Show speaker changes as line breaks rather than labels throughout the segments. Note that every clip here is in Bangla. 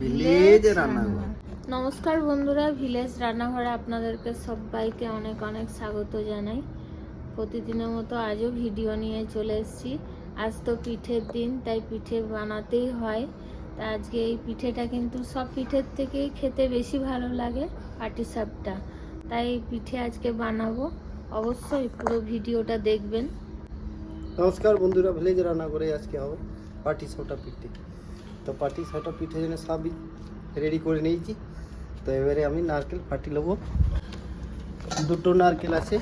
ভিলেজ রান্নাঘর
নমস্কার বন্ধুরা ভিলেজ রান্নাঘরে আপনাদেরকে সবাইকে অনেক অনেক স্বাগত জানাই। প্রতিদিনের মতো আজও ভিডিও নিয়ে চলে এসেছি। আজ তো পিঠের দিন তাই পিঠে বানাতেই হয়। তা আজকে এই পিঠেটা কিন্তু সব পিঠের থেকেই খেতে বেশি ভালো লাগে পাটিসাপটা তাই পিঠে আজকে বানাবো। অবশ্যই পুরো ভিডিওটা দেখবেন।
নমস্কার বন্ধুরা ভিলেজ রান্নাঘরে আজকে হবে পাটি সাউটা পিঠে। তো পাটি সাউটা পিঠে জন্য সবই রেডি করে নিয়েছি। তো এবারে আমি নারকেল ফাটি নেব। দুটো নারকেল আছে।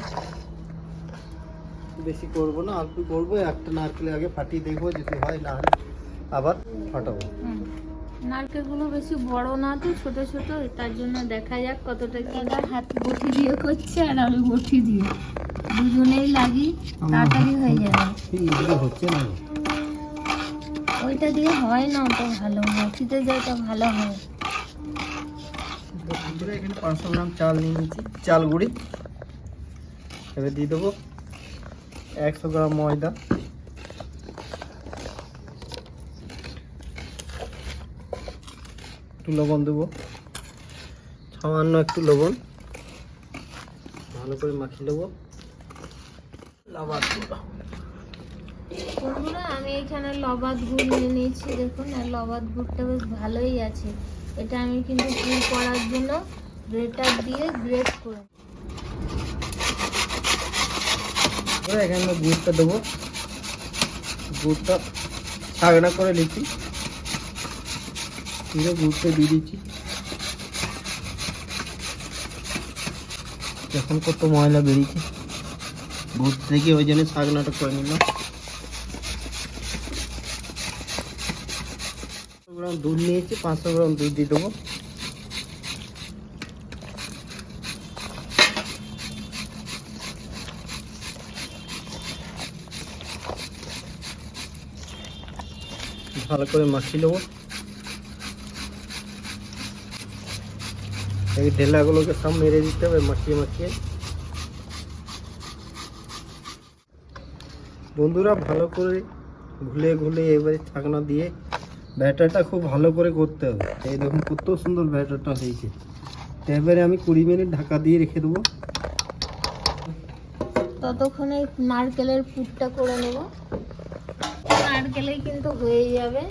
বেশি করব না অল্প করব। একটা নারকেল আগে ফাটিয়ে দেখব যদি হয় না আবার ফাটাবো।
নারকেলগুলো বেশি বড় না তো ছোট ছোট তার জন্য দেখা যাক কতটা কি। হাত বটি দিয়ে করছে আর আমি বটি দিয়ে। দুজনেই লাগি তাড়াতাড়ি হয়ে যাবে।
হচ্ছে না।
ওইটা দিয়ে হয় না ওটা ভালো বটিতে যেটা ভালো হয়।
তো এখানে পাঁচশো গ্রাম চাল নিয়ে নিয়েছি, চাল গুঁড়ি। এবার দিয়ে দেবো একশো গ্রাম ময়দা। একটু লবণ দেবো, সামান্য একটু লবণ। ভালো করে মাখিয়ে নেব। দেবো।
বন্ধুরা, আমি এখানে লবাদ গুড় নিয়ে নিয়েছি, দেখুন, আর লবাদ গুড়টা বেশ ভালোই আছে। এটা আমি কিন্তু গুড় করার জন্য গ্রেটার দিয়ে গ্রেট করে
এখানে গুড়টা দেবো। গুড়টা ছাগনা করে লিখি পুরো গুড়টা দিয়ে দিচ্ছি। এখন কত ময়লা বেরিয়েছে। গুড় থেকে ওই জন্য ছাগনাটা করে নিলাম। গ্রাম দুধ নিয়েছি, পাঁচশো গ্রাম দুধ দিয়ে দেবো। ভালো করে মাখিয়ে নেব। এই ঢেলাগুলোকে সব মেরে দিতে হবে, মাখিয়ে মাখিয়ে। বন্ধুরা, ভালো করে ঘুলে ঘুলে এবারে ছাকনা দিয়ে ব্যাটারটা খুব ভালো করে করতে হবে। এই দেখুন কত সুন্দর ব্যাটারটা হয়েছে। এবারে আমি কুড়ি মিনিট ঢাকা দিয়ে রেখে দেবো।
ততক্ষণে নারকেলের পুরটা করে নেব। নারকেলেই কিন্তু হয়ে যাবে।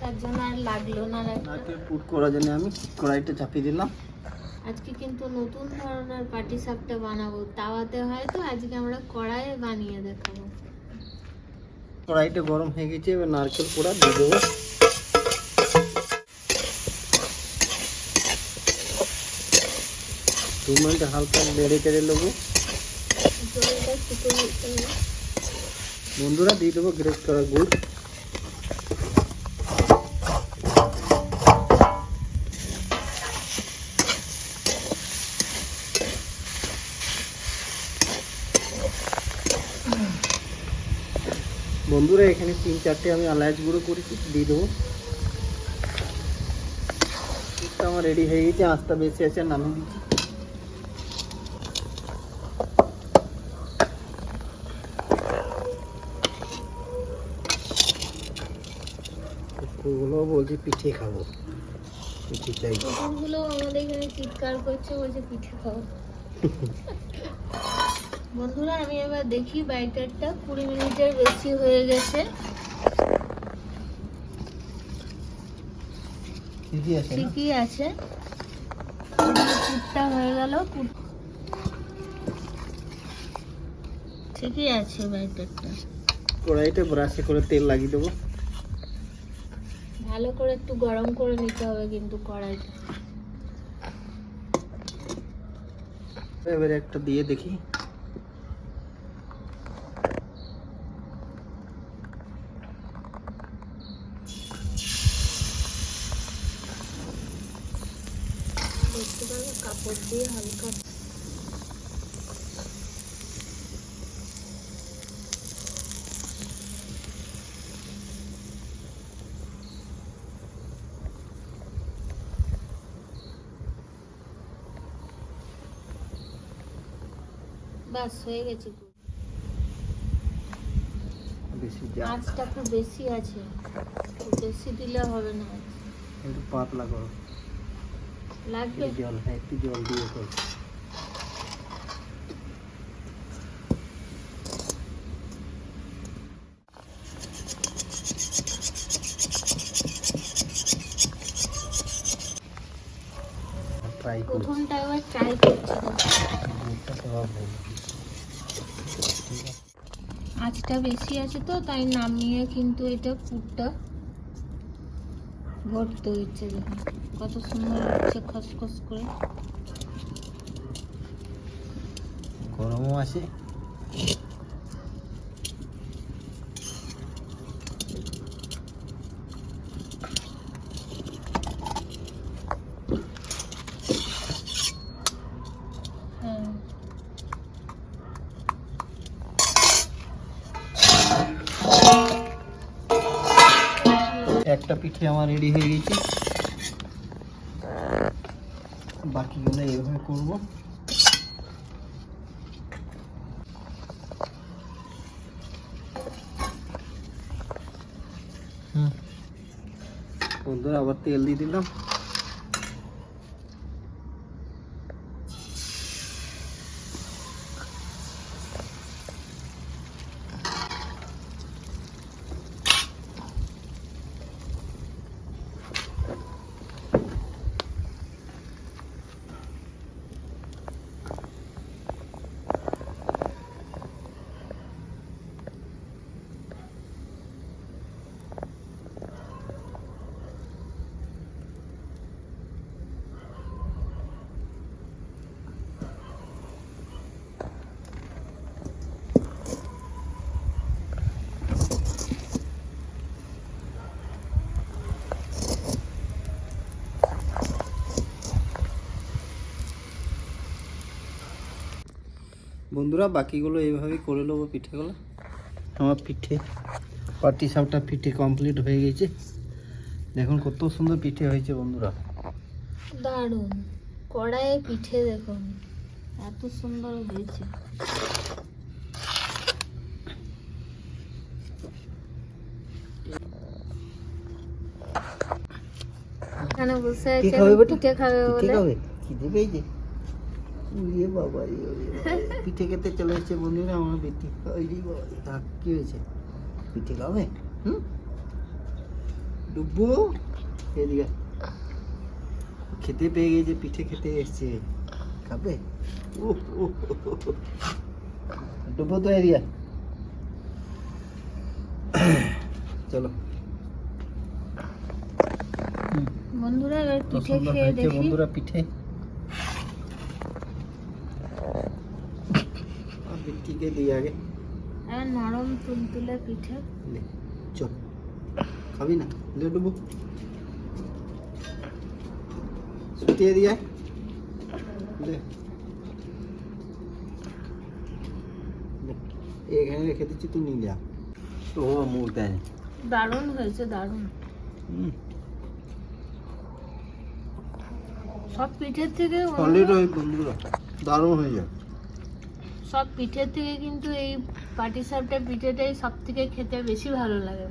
তার জন্য আর লাগল না
নারকেল পুট করার জন্য আমি কড়াইটা চাপিয়ে দিলাম।
আজকে কিন্তু নতুন ধরনের পাটি সাপটা বানাবো। তাওয়াতে হয় তো আজকে আমরা কড়াইয়ে বানিয়ে দেখাবো।
কড়াইটা গরম হয়ে গেছে এবার নারকেল পোড়া দিয়ে দেবো। দু মিনিট হালকা নেড়ে চেড়ে নেব। বন্ধুরা, দিয়ে দেবো গ্রেট করা গুড়। বন্ধুরা, এখানে তিন চারটে আমি এলাচ গুঁড়ো করেছি, দিয়ে দেবো। আমার রেডি হয়ে গেছে, আঁচটা বেশি আছে, নামিয়ে দিচ্ছি। কুকুরগুলো বলছে পিঠে খাব। পিঠে চাই।
কুকুরগুলো আমাদের এখানে চিৎকার করছে বলছে পিঠে খাও। বন্ধুরা আমি এবার দেখি ব্যাটারটা কুড়ি মিনিটের বেশি হয়ে গেছে।
ঠিকই আছে।
পুরটা হয়ে গেল ঠিকই আছে ব্যাটারটা।
কড়াইতে ব্রাশে করে তেল লাগিয়ে দেবো।
ভালো করে একটু গরম করে নিতে হবে কিন্তু কড়াইটা।
এবারে একটা দিয়ে দেখি।
কাপড় দিয়ে হালকা বাস হয়ে গেছে আঁচটা একটু বেশি আছে। বেশি দিলে হবে না।
একটু পাতলা করো।
লাগবে?
জল হ্যাঁ একটু জল দিয়ে করো। ট্রাই
প্রথমটা করছি। আঁচটা বেশি আছে তো তাই নামিয়ে কিন্তু এটা পুরটা ভরতে হচ্ছে দেখুন। কত সুন্দর হচ্ছে খসখস করে।
গরমও আছে
হ্যাঁ
একটা পিঠে আমার রেডি হয়ে গেছে। বাকিগুলো এইভাবে করব। বন্ধুরা আবার তেল দিয়ে দিলাম। বন্ধুরা বাকিগুলো এইভাবেই করে নেব পিঠেগুলো। আমার পিঠে পাটি সাপটা পিঠে কমপ্লিট হয়ে গেছে। দেখুন কত সুন্দর পিঠে হয়েছে বন্ধুরা।
দারুণ। কড়াইয়ে পিঠে দেখুন এত সুন্দর হয়েছে। এখানে বসে
কি
আছে? পিঠে খাবে বলে?
খিদে পেয়েছে? বাবা। পিঠে খেতে চলে এসছে বন্ধুরা আমার পিঠে ওই থাক, কি হয়েছে? পিঠে খাবে? হুম? ডুবু এদিকে খেতে পেয়ে গেছে পিঠে খেতে এসছে। খাবে। ডুবু তো এরিয়া চলো।
বন্ধুরা পিঠে খেয়ে দেখি।
বন্ধুরা পিঠে। আর দিই আগে।
আর নরম তুলতুলে পিঠে।
চল। খাবি না? লে ডুবু দিয়ে লে লে, এখানে রেখে দিচ্ছি তুই নিয়ে যা। তো ও মুখ দেয়
দারুণ হয়েছে দারুণ।
হুম।
সব পিঠের থেকে
সলিড বন্ধুরা দারুণ হয়ে যায়।
সব পিঠের থেকে কিন্তু এই পাটিসাপটা পিঠেটাই সব থেকে খেতে বেশি ভালো লাগে।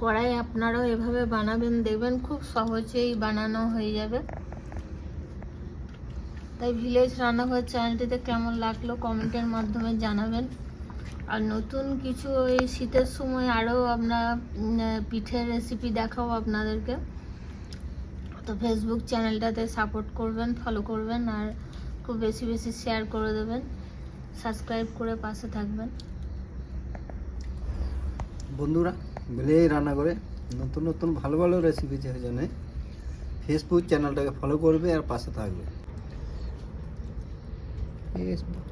কড়াই আপনারাও এভাবে বানাবেন দেখবেন খুব সহজেই বানানো হয়ে যাবে। তাই ভিলেজ রান্নাঘর চ্যানেলটিতে কেমন লাগল কমেন্টের মাধ্যমে জানাবেন। আর নতুন কিছু এই শীতের সময় আরও আমরা পিঠের রেসিপি দেখাবো আপনাদেরকে। তো ফেসবুক চ্যানেলটাতে সাপোর্ট করবেন ফলো করবেন আর খুব বেশি বেশি শেয়ার করে দেবেন সাবস্ক্রাইব করে পাশে থাকবেন।
বন্ধুরা মিলে রান্না করে নতুন নতুন ভালো ভালো রেসিপি জন্য ফেসবুক চ্যানেলটাকে ফলো করবে আর পাশে থাকবে। ফেসবুক